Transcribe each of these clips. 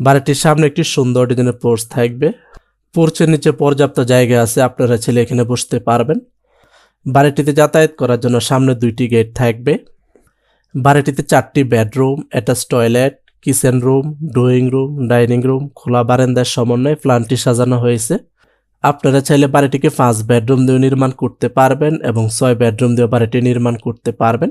বাড়িটির সামনে একটি সুন্দর ডিজাইনের পোর্চ থাকবে। পোর্চের নিচে পর্যাপ্ত জায়গা আছে, আপনারা ছেলে এখানে বসতে পারবেন। বাড়িটিতে যাতায়াত করার জন্য সামনে দুইটি গেট থাকবে। বাড়িটিতে চারটি bedroom, attach toilet, kitchen room, drawing room, dining room, খোলা বারান্দার সমন্বয়ে প্ল্যানটি সাজানো হয়েছে। আপনারা চাইলে বাড়িটিকে পাঁচ বেডরুম দিয়ে নির্মাণ করতে পারবেন এবং ছয় বেডরুম দিয়ে বাড়িটি নির্মাণ করতে পারবেন।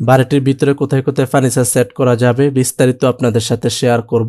বাড়িটির ভিতরে কোথায় কোথায় ফার্নিচার সেট করা যাবে বিস্তারিত আপনাদের সাথে শেয়ার করব।